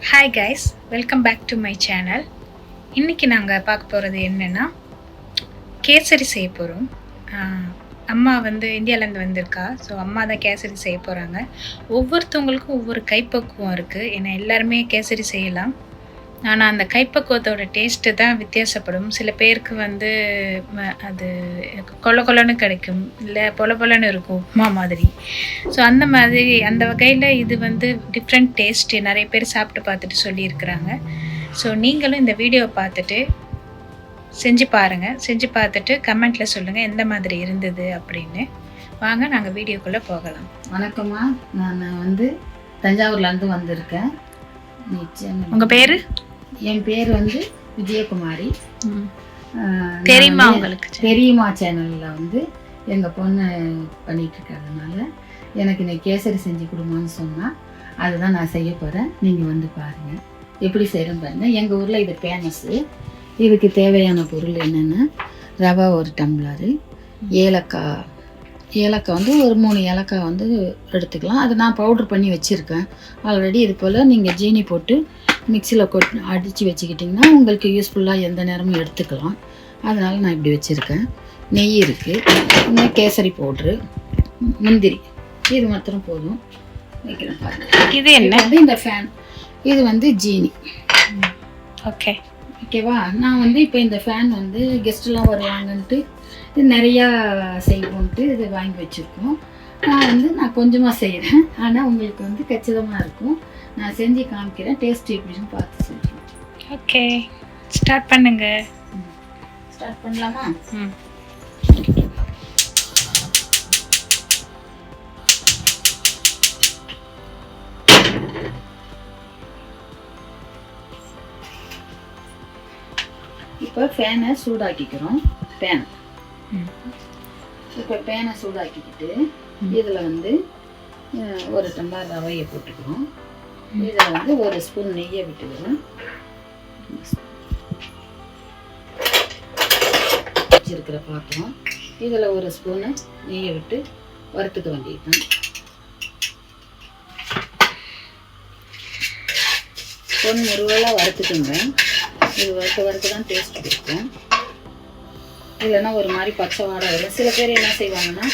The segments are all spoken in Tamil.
Hi guys welcome back to my channel இன்றைக்கி நாங்கள் பார்க்க போகிறது என்னென்னா கேசரி செய்ய போகிறோம் அம்மா வந்து இந்தியாவிலேருந்து வந்திருக்கா ஸோ அம்மா தான் கேசரி செய்ய போகிறாங்க ஒவ்வொருத்தவங்களுக்கும் ஒவ்வொரு கைப்பக்குவம் இருக்குது ஏன்னா எல்லாருமே கேசரி செய்யலாம். ஆனால் அந்த கைப்பக்குவத்தோட டேஸ்ட்டு தான் வித்தியாசப்படும். சில பேருக்கு வந்து அது கொல கொலன்னு கிடைக்கும். இல்லை பொல பொலன்னு இருக்கும் உப்புமா மாதிரி. ஸோ அந்த மாதிரி அந்த வகையில் இது வந்து டிஃப்ரெண்ட் டேஸ்ட்டு நிறைய பேர் சாப்பிட்டு பார்த்துட்டு சொல்லியிருக்கிறாங்க. ஸோ நீங்களும் இந்த வீடியோவை பார்த்துட்டு செஞ்சு பாருங்கள் செஞ்சு பார்த்துட்டு கமெண்ட்டில் சொல்லுங்கள் எந்த மாதிரி இருந்தது அப்படின்னு. வாங்க நாங்கள் வீடியோக்குள்ளே போகலாம். வணக்கம்மா. நான் வந்து தஞ்சாவூர்லேருந்து வந்திருக்கேன். உங்கள் பேர்? என் பேர் வந்து விஜயகுமாரி. தெரியுமா உங்களுக்கு? தெரியுமா சேனலில் வந்து எங்கள் பொண்ணு பண்ணிட்டு இருக்கிறதுனால எனக்கு இன்னைக்கு கேசரி செஞ்சு கொடுமான்னு சொன்னால் அதுதான் நான் செய்ய போகிறேன் நீங்கள் வந்து பாருங்கள் எப்படி செய்கிறேன்னு பாருங்கள் எங்கள் ஊரில் இது ஃபேமஸ்ஸு இதுக்கு தேவையான பொருள் என்னென்னா ரவை ஒரு டம்ளரு ஏலக்காய் ஏலக்காய் வந்து ஒரு மூணு ஏலக்காய் வந்து எடுத்துக்கலாம். அது நான் பவுட்ரு பண்ணி வச்சுருக்கேன். ஆல்ரெடி இது போல் நீங்கள் ஜீனி போட்டு மிக்சியில் கொட் அடித்து வச்சுக்கிட்டிங்கன்னா உங்களுக்கு யூஸ்ஃபுல்லாக எந்த நேரமும் எடுத்துக்கலாம். அதனால் நான் இப்படி வச்சுருக்கேன். நெய் இருக்குது இன்னும் கேசரி பவுட்ரு முந்திரி. இது மாத்திரம் போதும். வைக்கிறேன் இது என்ன? இந்த ஃபேன் இது வந்து ஜீனி. ஓகே ஓகேவா நான் வந்து இப்போ இந்த ஃபேன் வந்து கெஸ்ட்லாம் வருவாங்கன்ட்டு இது நிறையா செய்வோன்ட்டு இது வாங்கி வச்சுருக்கோம். நான் வந்து நான் கொஞ்சமாக செய்கிறேன் ஆனால் உங்களுக்கு வந்து கச்சிதமாக இருக்கும். நான் செஞ்சு காமிக்கிறேன். டேஸ்ட் எப்படின்னு பார்த்து சொல்கிறேன் ஓகே. ஸ்டார்ட் பண்ணுங்க. ஸ்டார்ட் பண்ணலாமா? ம். இப்போ ஃபேனை சூடாக்கிக்கிறோம். பேன் ம். இப்போ பேனை சூடாக்கிக்கிட்டு இதில் வந்து ஒரு டம்ளர் ரவையை போட்டுக்கிறோம். இதில் வந்து ஒரு ஸ்பூன் நெய்யை விட்டுக்கிறோம். வச்சிருக்கிற பாத்திரம். இதில் ஒரு ஸ்பூனு நெய்யை விட்டு வறுத்துக்க வேண்டியதுதான். பொன் முருவலாக வறுத்துக்குங்க. இது வறுக்க வறுக்க தான் டேஸ்ட் கொடுக்கும். இல்லைன்னா ஒரு மாதிரி பச்சை வாடை வரும் சில பேர் என்ன செய்வாங்கன்னா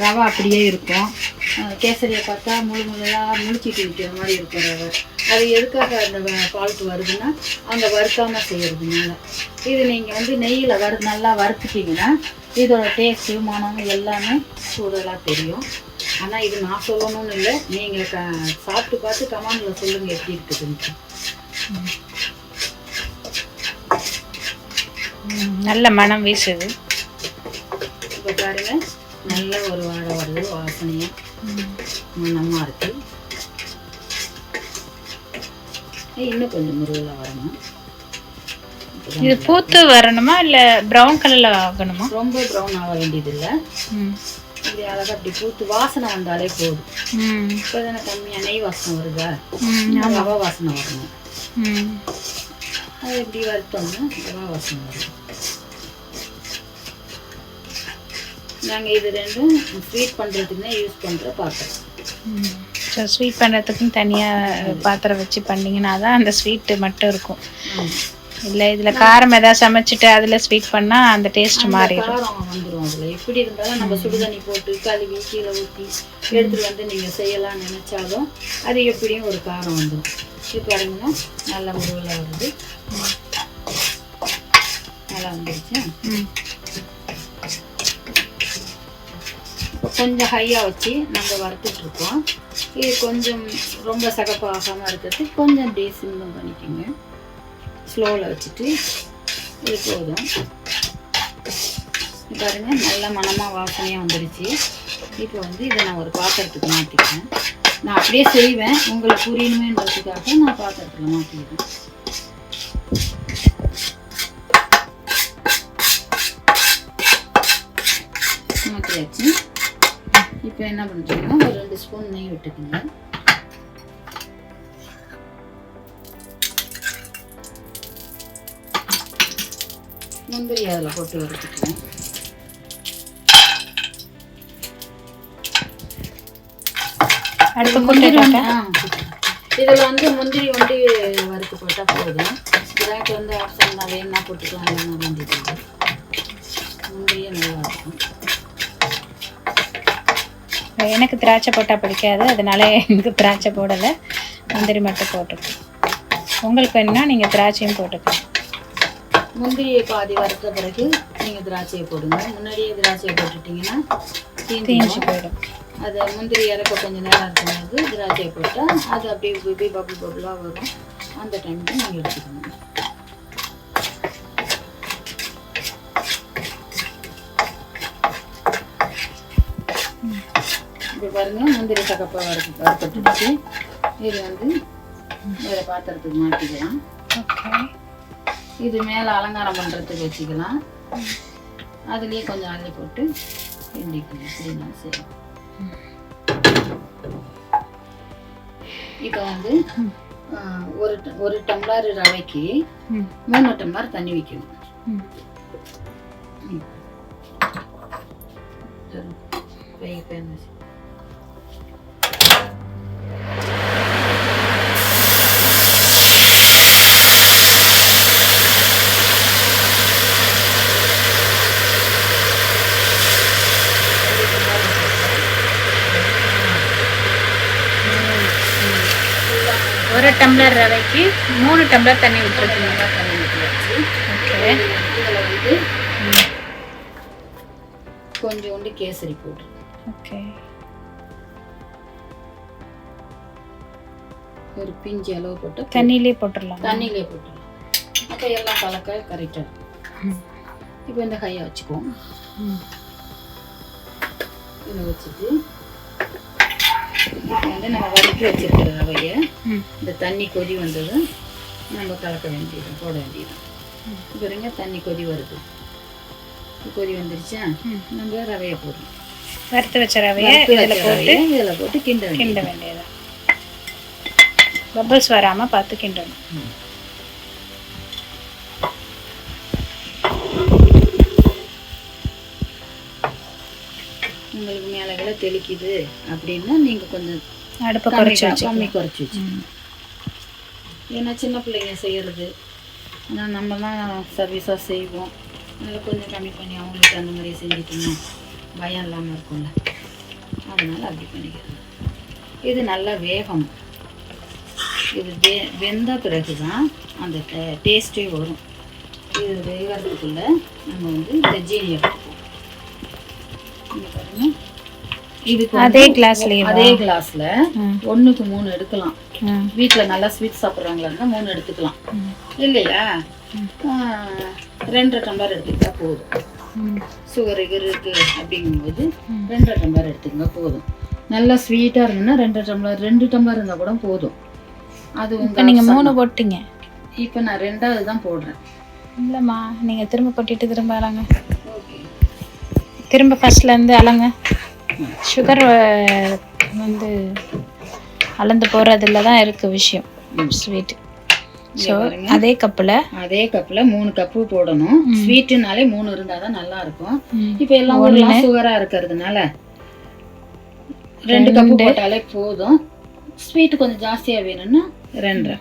ரவை அப்படியே இருக்கும். கேசரியை பார்த்தா முழு முழுதாக முழிச்சிட்டு விற்கிற மாதிரி இருக்கும் ரவை. அது எதுக்காக அந்த ஃபால்ட் வருதுன்னா அந்த வறுக்காமல் செய்கிறதுனால இது நீங்கள் வந்து நெய்யில் வறு நல்லா வறுத்துட்டிங்கன்னா இதோட டேஸ்ட்டு மனம் எல்லாமே கூடுதலாக தெரியும். ஆனால் இது நான் சொல்லணும்னு இல்லை. நீங்கள் க சாப்பிட்டு பார்த்து கமாண்டில் சொல்லுங்கள் எப்படி இருக்குதுன்ட்டு ம், நல்ல மனம் வீசுது. இப்போ பாருங்க நல்ல ஒரு வாழை வருது வாசனையாக மணமாக இருக்கு. இன்னும் கொஞ்சம் முருகலாக வரணும். இது பூத்து வரணுமா இல்லை ப்ரௌன் கலரில் ஆகணுமா? ரொம்ப ப்ரௌன் ஆக வேண்டியதில்லை. ம். இப்படி அழகாக அப்படி பூத்து வாசனை வந்தாலே போதும். இப்போ தானே கம்மியாக நெய் வாசனை வருதா? ரவா வாசனை வரணும். அது இப்படி வறுத்தோம்னா ரவா வாசனை வரும். நாங்கள் இது ரெண்டும் ஸ்வீட் பண்ணுறதுக்குன்னே யூஸ் பண்ணுற பாத்திரம். ஸோ ஸ்வீட் பண்ணுறதுக்குன்னு தனியாக பாத்திரம் வச்சு பண்ணிங்கன்னா தான் அந்த ஸ்வீட்டு மட்டும் இருக்கும். இல்லை இதில் காரம் ஏதாவது சமைச்சிட்டு அதில் ஸ்வீட் பண்ணால் அந்த டேஸ்ட் மாறிடும். வந்துடும் அதில். எப்படி இருந்தாலும் நம்ம சுடுதண்ணி போட்டு கழுவி கீழே ஊற்றி எடுத்துட்டு வந்து நீங்கள் செய்யலாம்னு நினச்சாலும் அது எப்படியும் ஒரு காரம் வந்துடும் இது பாருங்கன்னா நல்லா முருகலாக வருது. நல்லா வந்துருச்சு? கொஞ்சம் ஹையாக வச்சு நாங்கள் வறுத்துட்ருக்கோம். இது கொஞ்சம் ரொம்ப சகப்பாகாமல் இருக்கிறது கொஞ்சம் அப்படியே சிம்லம் பண்ணிக்கோங்க. ஸ்லோவில் வச்சுட்டு இது போதும். பாருங்கள் நல்ல மனமாக வாசனையாக வந்துடுச்சு இப்போ வந்து இதை நான் ஒரு பாத்திரத்துக்கு மாற்றிக்கிறேன் நான் அப்படியே செய்வேன். உங்களுக்கு புரியணுமேன்றதுக்காக நான் பாத்திரத்தில் மாற்றிக்கிறேன் மாற்றியாச்சு இப்போ என்ன பண்ணுறீங்கன்னா ஒரு ரெண்டு ஸ்பூன் நெய் விட்டுக்குங்க. முந்திரி அதில் போட்டு வறுத்துக்குவேன் இதில் வந்து முந்திரி வந்து வறுத்து போட்டால் போதும். திராட்சை வந்து ஆப்ஷன் தான் வேணும்னா போட்டுக்கலாம் வேண்டியது முந்திரியே நல்லா இருக்கும். எனக்கு திராட்சை போட்டால் பிடிக்காது அதனால எனக்கு திராட்சை போடலை. முந்திரி மட்டும் போட்டுக்கேன் உங்களுக்கு வேணும்னா நீங்கள் திராட்சையும் போட்டுக்கலாம். முந்திரியை பாதி வறுத்த பிறகு நீங்கள் திராட்சையை போடுங்க. முன்னாடியே திராட்சையை போட்டுட்டிங்கன்னா தீஞ்சு போயிடும். அது முந்திரி இறக்க கொஞ்சம் நேரம் இருக்கும்போது திராட்சையை போட்டால் அது அப்படியே பபுள் பபுளாக வரும். அந்த டைமுக்கு நீங்கள் எடுத்துக்கணும். இப்போ பாருங்கள் முந்திரி சக்கப்பா வறுத்து வறுப்பட்டுடுச்சு இது வந்து வேறு பாத்திரத்துக்கு மாட்டிக்கலாம் இது மேலே அலங்காரம் பண்ணுறதுக்கு வச்சுக்கலாம். அதுலேயே கொஞ்சம் அள்ளி போட்டு கிண்டிக்கலாம். சரிங்களா சரி. இப்போ வந்து ஒரு ஒரு டம்ளர் ரவைக்கு மூணு டம்ளர் தண்ணி வைக்கணும். ம். ம். ஒரு டம்ளர் ரவைக்கு மூணு டம்ளர் தண்ணி விட்டுருக்கீங்க ஓகே இதில் வந்து கொஞ்சோண்டு கேசரி போட்டு ஓகே. ஒரு பிஞ்சு அளவு போட்டு தண்ணியிலே போட்டுடலாம்? தண்ணியிலே போட்டுடலாம். அப்போ எல்லாம் கலக்க கரெக்டாக. இப்போ இந்த கையை வச்சுக்குவோம். இதை வச்சுட்டு இப்போ வந்து நம்ம வதக்கி வச்சிருக்கிற ரவையை இந்த தண்ணி கொதி வந்ததும் நம்ம கலக்க வேண்டியது போட வேண்டியது. இப்போ இருங்க தண்ணி கொதி வருது. கொதி வந்துருச்சா. நம்ம ரவையை போடுறோம் வறுத்து வச்ச ரவையை இதில் போட்டு இதில் போட்டு கிண்ட கிண்ட வேண்டியது. வேண்டியது பபிள்ஸ் வராமல் பார்த்து கிண்டணும். உங்களுக்கு மேலே கீழே தெளிக்குது அப்படின்னா நீங்கள் கொஞ்சம் அடுப்பை குறைச்சி வச்சு கம்மி குறைச்சி வச்சு ஏன்னா சின்ன பிள்ளைங்க செய்கிறது ஆனால் நம்மலாம் சர்வீஸாக செய்வோம். அதில் கொஞ்சம் கம்மி பண்ணி அவங்களுக்கு அந்த மாதிரி செஞ்சுக்கணும். பயம் இல்லாமல் இருக்கும்ல. அதனால் அப்படி பண்ணிக்கிறது. இது நல்லா வேகணும். இது வே வெந்த பிறகு தான் அந்த டேஸ்ட்டே வரும். இது வேகிறதுக்குள்ள நம்ம வந்து இந்த ஜீனியை இதுக்கு அதே கிளாஸ்லேயே அதே கிளாஸில் ம். ஒன்றுக்கு மூணு எடுக்கலாம். வீட்டில் நல்லா ஸ்வீட் சாப்பிட்றவங்களா இருந்தால் மூணு எடுத்துக்கலாம். இல்லையா? ரெண்டரை டம்ளர் எடுத்துக்கிட்டா போதும். சுகர் இருக்கு அப்படிங்கும்போது. ரெண்டரை டம்ளர் எடுத்துக்கங்க போதும். நல்லா ஸ்வீட்டாக இருந்ததுன்னா ரெண்டரை டம்ளர் ரெண்டு டம்ளர் இருந்தால் கூட போதும். அது இப்போ உங்கள் நீங்கள் மூணு போட்டீங்க. இப்போ நான் ரெண்டாவது தான் போடுறேன். இல்லைம்மா நீங்கள் திரும்ப கொட்டிட்டு திரும்ப அலங்க. திரும்ப ஃபர்ஸ்ட்லேருந்து அலங்க. சுகர் வந்து அளந்து போகிறதுல தான் இருக்குது விஷயம். Sweet so. அதே கப்பில் அதே கப்பில் மூணு கப்பு போடணும். ஸ்வீட்டுனாலே மூணு இருந்தால் தான் நல்லா இருக்கும் இப்போ எல்லாம் ஊர்லாம் சுகராக இருக்கிறதுனால ரெண்டு கப்பு போட்டாலே போதும். ஸ்வீட் கொஞ்சம் ஜாஸ்தியாக வேணும்னா ரெண்டரை.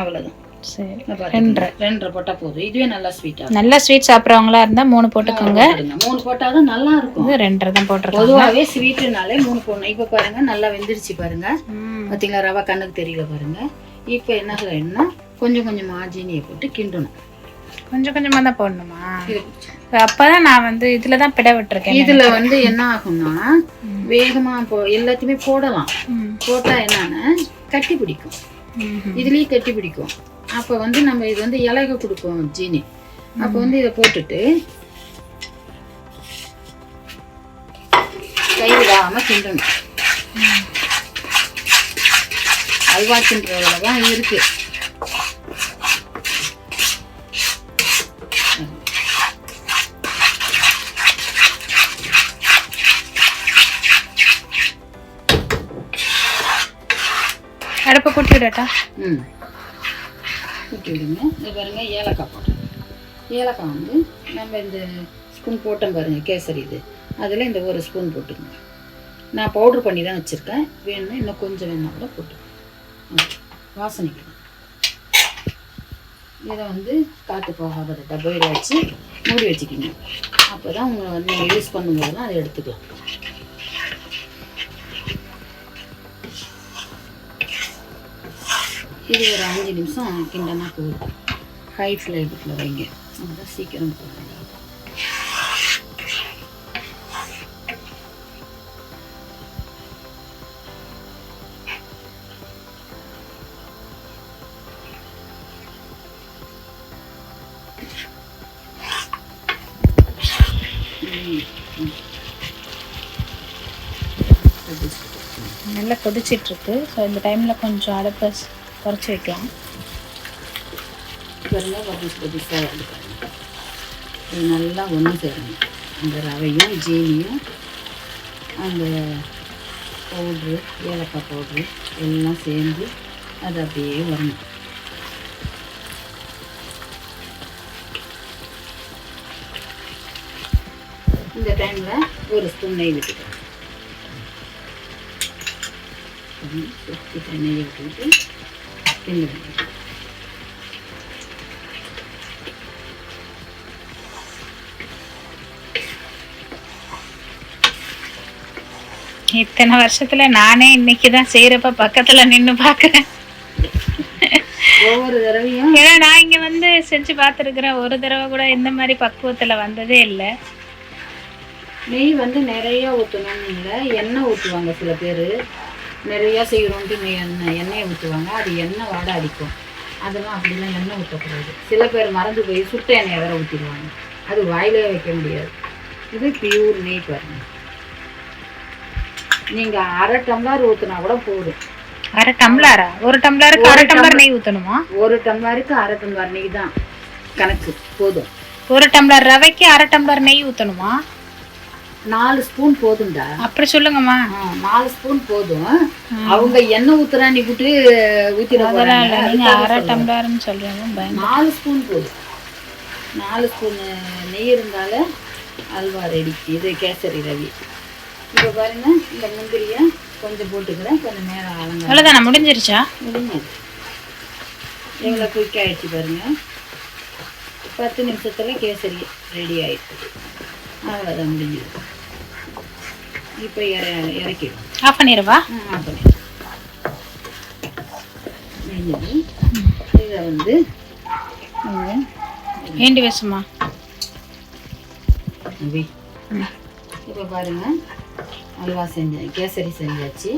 அவ்வளோதான் சரி. ரெண்டரை. ரெண்டரை போட்டால் போதும். இதுவே நல்லா ஸ்வீட்டாக நல்லா ஸ்வீட் சாப்பிட்றவங்களா இருந்தால் மூணு போட்டுக்கோங்க. மூணு போட்டால் தான் நல்லா இருக்கும். இது ரெண்டரை தான் பொதுவாகவே ஸ்வீட்டுனாலே மூணு போடணும். இப்போ பாருங்க நல்லா வெந்துருச்சு பாருங்க. ம். பார்த்தீங்களா ரவை கண்ணுக்கு தெரியல பாருங்க. இப்போ என்ன செய்யணும்னா கொஞ்சம் கொஞ்சம் ஜீனியை போட்டு கிண்டணும். கொஞ்சம் கொஞ்சமாக தான் போடணுமா? இது- அப்போ தான் நான் வந்து இதில் தான் பிட விட்டுருக்கேன் இதுல வந்து என்ன ஆகும்னா வேகமா போ எல்லாத்தையுமே போடலாம். போட்டா என்னன்னா கட்டி பிடிக்கும். ம்ஹும். இதுலயே கட்டி பிடிக்கும். அப்ப வந்து நம்ம இது வந்து இலக கொடுக்கும் ஜீனி. அப்ப வந்து இதை போட்டுட்டு கைவிடாம கிண்டணும். அல்வா கிண்டுறதுல தான் இருக்கு. அடுப்பை கூட்டி விடட்டா? ம். ஊற்றி விடுங்க இது பாருங்கள் ஏலக்காய் போடுறேன் ஏலக்காய் வந்து நம்ம இந்த ஸ்பூன் போட்டோம் பாருங்கள் கேசரி இது. அதில் இந்த ஒரு ஸ்பூன் போட்டுக்கோங்க. நான் பவுட்ரு பண்ணி தான் வச்சுருக்கேன். வேணும்னா இன்னும் கொஞ்சம் வேணா கூட போட்டுக்கோங்க வாசனைக்கு. இதை வந்து காற்று போகாத டப்பையில் வச்சு மூடி வச்சுக்கிங்க. அப்போ தான் உங்களை வந்து நீங்கள் யூஸ் பண்ணும்போதெல்லாம் அதை எடுத்துக்கலாம். இது ஒரு அஞ்சு நிமிஷம் கிண்டனா போதும். ஹை ஃப்ளேமில் வைங்க. அப்பதான் சீக்கிரம் போகும் நல்லா கொதிச்சிட்ருக்கு ஸோ இந்த டைமில் கொஞ்சம் அடுப்பை குறைச்சி வைக்கலாம் பாருங்க பபிஸ் இது நல்லா ஒன்று சேரணும் அந்த ரவையும் ஜீனியும் அந்த பவுட்ரு ஏலக்காய் பவுட்ரு எல்லாம் சேர்ந்து அது அப்படியே வரணும் இந்த டைமில் ஒரு ஸ்பூன் நெய் விட்டுக்கலாம் சுற்றி நெய்யை விட்டுக்கிட்டு கிண்டுங்க இத்தனை வருஷத்துல நானே இன்னைக்கு தான் செய்கிறப்ப பக்கத்தில் நின்று பார்க்குறேன் ஒவ்வொரு தடவையும்? ஏன்னா நான் இங்கே வந்து செஞ்சு பார்த்துருக்குறேன். ஒரு தடவை கூட இந்த மாதிரி பக்குவத்தில் வந்ததே இல்லை. நெய் வந்து நிறைய ஊற்றணும்னு இல்லை. எண்ணெய் ஊற்றுவாங்க சில பேர். நிறையா செய்கிறோன்ட்டு எண்ணெய் எண்ணெயை ஊற்றுவாங்க அது எண்ணெய் வாடை அடிக்கும். அதெல்லாம் அப்படிலாம் எண்ணெய் ஊற்றக்கூடாது சில பேர் மறந்து போய் சுட்ட எண்ணெயை வேற ஊற்றிடுவாங்க அது வாயிலே வைக்க முடியாது. இது பியூர் நெய் பாருங்க. நீங்கள் அரை டம்ளர் ஊற்றினா கூட போதும். அரை டம்ளரா? ஒரு டம்ளருக்கு அரை டம்ளர் நெய் ஊற்றணுமா ஒரு டம்ளருக்கு அரை டம்ளர் நெய் தான். கணக்கு. போதும். ஒரு டம்ளர் ரவைக்கு அரை டம்ளர் நெய் ஊற்றணுமா நாலு ஸ்பூன் போதும்டா. அப்படி சொல்லுங்கம்மா. நாலு ஸ்பூன் போதும். அவங்க எண்ணெய் ஊத்துறா நீ விட்டு ஊத்திட அதெல்லாம் இல்லை போறாங்க நீங்கள் அரை டம்ளர்னு சொல்கிறீங்க பயம். நாலு ஸ்பூன் போதும். நாலு ஸ்பூன் நெய் இருந்தால அல்வா ரெடி இது கேசரி ரவி. இப்போ பாருங்க இந்த முந்திரியை கொஞ்சம் போட்டுக்கிறேன். கொஞ்சம் நேரம் அலங்க அவ்வளோதானே முடிஞ்சிருச்சா? முடிஞ்சது எவ்வளோ குயிக் ஆயிடுச்சு பாருங்க. பத்து நிமிஷத்துல கேசரி ரெடி ஆயிடுச்சு. அவ்வளோதான் முடிஞ்சது இப்போ இற இறக்கிடும் ஆஃப் பண்ணிடவா? ஆஃப் பண்ணி முடிஞ்சது இதை வந்து நீங்கள் வேண்டி வசுமா வை இப்போ பாருங்க. அல்வா செஞ்சேன் கேசரி செஞ்சாச்சு.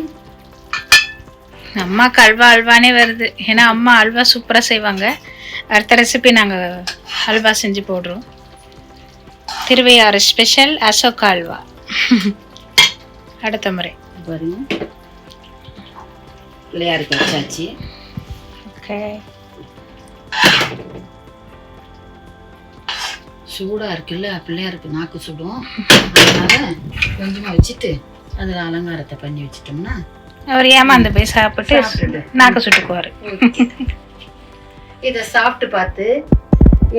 அம்மாக்கு அல்வா அல்வானே வருது. ஏன்னா அம்மா அல்வா சூப்பராக செய்வாங்க. அடுத்த ரெசிபி நாங்கள் அல்வா செஞ்சு போடுறோம். திருவையாறு ஸ்பெஷல் அசோகா அல்வா. அடுத்த முறை. பாருங்க. பிள்ளையாருக்கு வச்சாச்சு ஓகே. சூடாக இருக்குல்ல பிள்ளையாருக்கு நாக்கு சுடும். அதனால கொஞ்சமாக வச்சுட்டு அதில் அலங்காரத்தை பண்ணி வச்சிட்டோம்னா அவர் ஏமாந்து போய் சாப்பிட்டு. நாக்கு சுட்டுக்குவார். இதை சாப்பிட்டு பார்த்து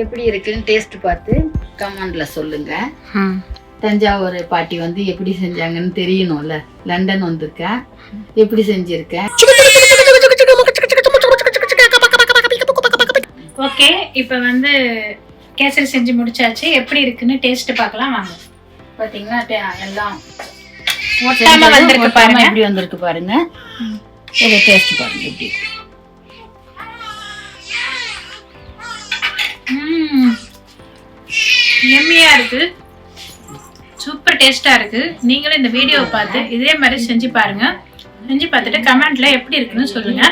எப்படி இருக்குன்னு டேஸ்ட் பார்த்து கமெண்ட்ல சொல்லுங்க. ம் தஞ்சாவூர் பாட்டி வந்து எப்படி செஞ்சாங்கன்னு தெரியணும்ல. லண்டன் வந்திருக்கேன். எப்படி செஞ்சிருக்கேன்? ஓகே இப்போ வந்து கேசரி செஞ்சு முடிச்சாச்சு. எப்படி இருக்குன்னு டேஸ்ட் பார்க்கலாம் வாங்க. பாத்தீங்கன்னா டே- எல்லாம் ஒட்டாம வந்திருக்கு ஒட்டாம பாருங்க. எப்படி வந்திருக்கு பாருங்க. இதை டேஸ்ட் பாருங்க எப்படி. எம்மியா இருக்கு. டேஸ்ட்டாக டேஸ்டா இருக்கு. நீங்களும் இந்த வீடியோவை பார்த்து இதே மாதிரி செஞ்சு பாருங்க. செஞ்சு பார்த்துட்டு கமெண்ட்டில் எப்படி இருக்குன்னு சொல்லுங்க.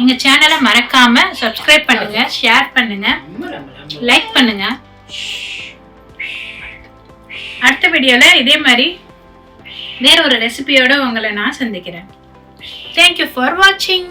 எங்கள் சேனலை மறக்காம சப்ஸ்கிரைப் பண்ணுங்க ஷேர் பண்ணுங்க லைக் பண்ணுங்க. அடுத்த வீடியோல இதே மாதிரி வேற ஒரு ரெசிபியோட உங்களை நான் சந்திக்கிறேன். தேங்க்யூ ஃபார் வாட்சிங்